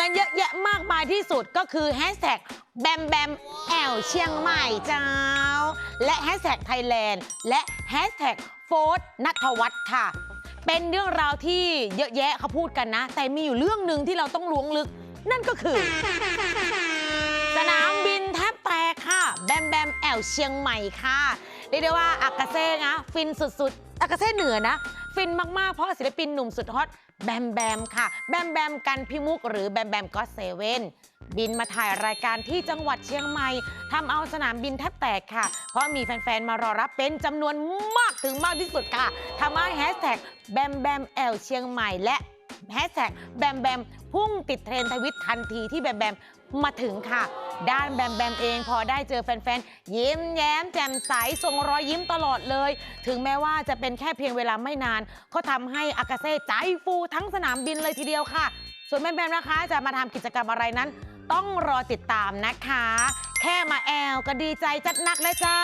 กันเยอะแยะมากมายที่สุดก็คือแฮชแท็กแบมแบมแอลเชียงใหม่เจ้า และแฮชแท็กไทยแลนด์และแฮชแท็กโฟร์นัทวัฒน์ค่ะ เป็นเรื่องราวที่เยอะแยะเขาพูดกันนะ แต่มีอยู่เรื่องหนึ่งที่เราต้องล้วงลึก นั่นก็คือ สนามบินแทบแตกค่ะ แบมแบมแอลเชียงใหม่ค่ะ เรียกได้ว่าอากาเซ่นะฟินสุดๆ อากาเซ่เหนือนะ ฟินมาก ๆ เพราะศิลปินหนุ่มสุดฮอตแบมแบมค่ะ แบมแบมกันพิมุกหรือแบมแบมก็เซเว่นบินมาถ่ายรายการที่จังหวัดเชียงใหม่ทำเอาสนามบินแทบแตกค่ะ เพราะมีแฟน ๆ มารอรับเป็นจำนวนมากถึงมากที่สุดค่ะทำให้แฮชแท็กแบมแบมแอลเชียงใหม่และ แฮชแท็กแบมแบมพุ่งติดเทรนด์ทวิตทันทีที่แบมแบมมาถึงค่ะ ด้านแบมแบมเองพอได้เจอแฟนๆ ยิ้มแย้มแจ่มใสส่งรอยยิ้มตลอดเลย ถึงแม้ว่าจะเป็นแค่เพียงเวลาไม่นาน ก็ทำให้อากาเซ่ใจฟูทั้งสนามบินเลยทีเดียวค่ะ ส่วนแบมแบมนะคะจะมาทำกิจกรรมอะไรนั้น ต้องรอติดตามนะคะ แค่มาแอลก็ดีใจจัดนักเลยจ้า